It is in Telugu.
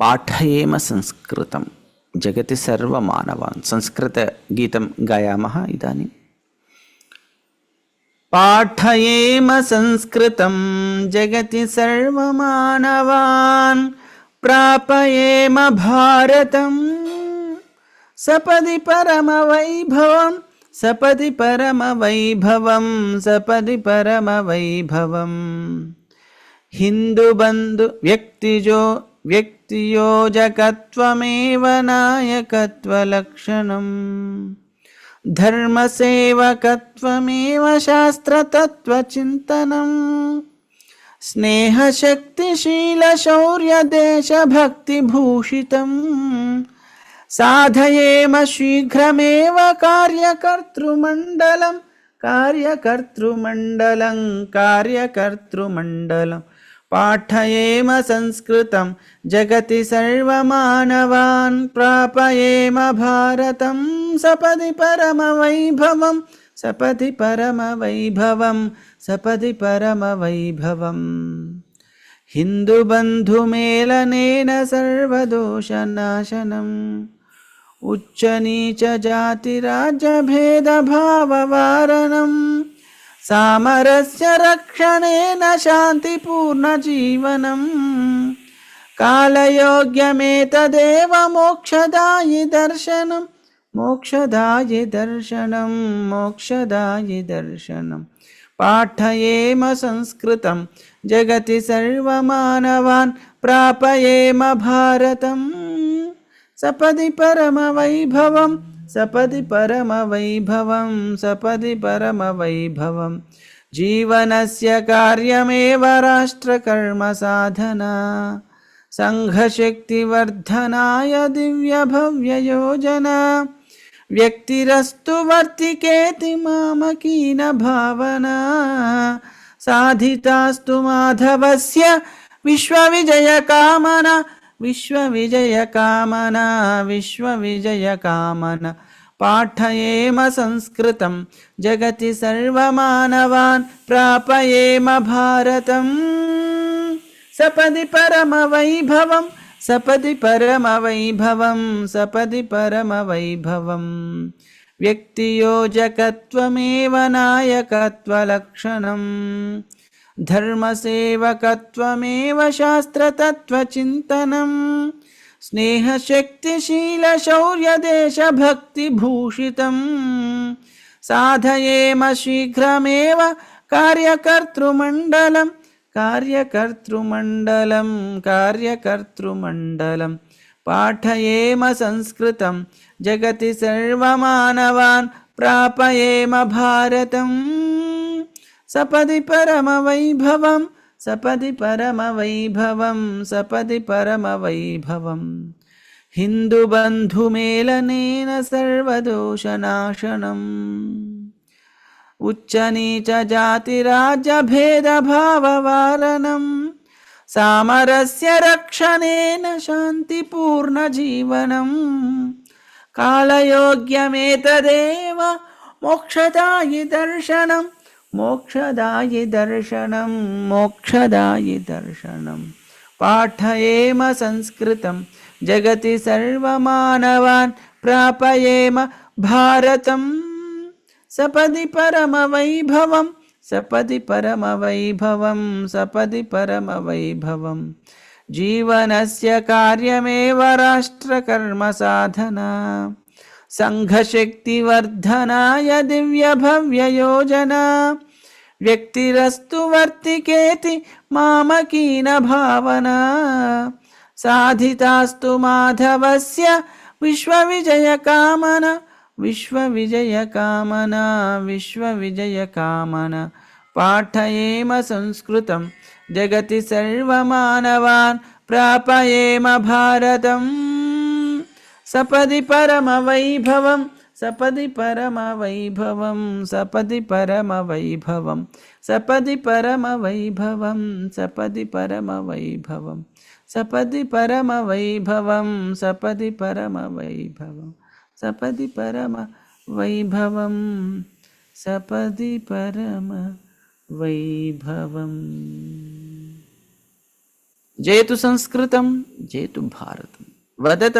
పాఠయేమ సంస్కృతం జగతి సర్వమానవాన్ సంస్కృతగీతం గాయామः ఇదాनीं పాఠయేమ సంస్కృతం జగతి సర్వమానవాన్ ప్రాపయేమ భారతం సపది పరమవైభవం సపది పరమవైభవం సపది పరమవైభవం హిందూ బంధు వ్యక్తిజో వ్యక్తి व्यक्तियोजकत्वमेव नायकत्वलक्षणम् धर्मसेवकत्वमेव शास्त्रतत्त्वचिन्तनम् स्नेहशक्तिशीलशौर्यदेशभक्तिभूषितम् साधयेम शीघ्रमेव कार्यकर्तृमण्डलं कार्यकर्तृमण्डलं कार्यकर्तृमण्डलं पाठयेम संस्कृतं जगति सर्वमानवान् प्रापयेम भारतं सपदि परमवैभवं सपदि परमवैभवं सपदि परमवैभवम्। हिन्दुबन्धुमेलनेन सर्वदोषनाशनम् సామరస్య రక్షణేన శాంతి పూర్ణ జీవనం. కాలయోగ్యమేతదేవ మోక్షదాయి దర్శనం. మోక్షదాయి దర్శనం మోక్షదాయి దర్శనం. పాఠయేమ సంస్కృతం జగతి సర్వమానవాన్ ప్రాపయేమ భారతం. సపది పరమ వైభవం सपदि परमवैभवं सपदि परमवैभवं। जीवनस्य कार्यमेव राष्ट्रकर्मसाधना। सङ्घशक्तिवर्धनाय दिव्यभव्ययोजना। व्यक्तिरस्तु वर्तिकेति मामकीन भावना। साधितास्तु माधवस्य विश्वविजयकामना। విశ్వవిజయకామన విశ్వవిజయకామన. పాఠయేమ సంస్కృతం జగతి సర్వమానవాన్ ప్రాపయేమ భారతం. సపది పరమ వైభవం సపది పరమ వైభవం సపది పరమ వైభవం వ్యక్తియోజకత్వమేవ నాయకత్వలక్షణం धर्मसेवकत्वमेव शास्त्रतत्त्वचिन्तनम् स्नेहशक्तिशीलशौर्यदेशभक्तिभूषितम् साधयेम शीघ्रमेव कार्यकर्तृमण्डलं कार्यकर्तृमण्डलं कार्यकर्तृमण्डलं पाठयेम संस्कृतं जगति सर्वमानवान् प्रापयेम भारतम् సపది పరమవైభవం సపది పరమవైభవం సపది పరమవైభవం హిందుబంధుమేలనేన సర్వదోషనాశనం. ఉచ్చనీచ జాతిరాజ్యభేదభావవారణం సామరస్య రక్షణేన శాంతిపూర్ణజీవనం కాలయోగ్యమేతదేవ మోక్షదాయి దర్శనం. मोक्षदायि दर्शनं मोक्षदायि दर्शनं। पाठयेम संस्कृतं, जगति सर्वमानवान् प्रापयेम भारतम् सपदि परमवैभवं सपदि परमवैभवं सपदि परमवैभवं। जीवनस्य कार्यमेव राष्ट्रकर्मसाधना। सङ्घशक्तिवर्धनाय दिव्यभव्ययोजना। व्यक्तिरस्तु वर्तिकेति मामकीन भावना साधितास्तु माधवस्य विश्वविजयकामना। विश्वविजयकामना विश्वविजयकामना। पाठयेम संस्कृतं, जगति सर्वमानवान् प्रापयेम भारतम्। सपदि परमवैभवं सपदि परमवैभवं सपदि परमवैभवं सपदि परमवैभवं सपदि परमवैभवं सपदि परमवैभवं सपदि परम वैभव, सपदि परम वैभव, सपदि परम वैभव। जयतु संस्कृत जयतु भारत। वदत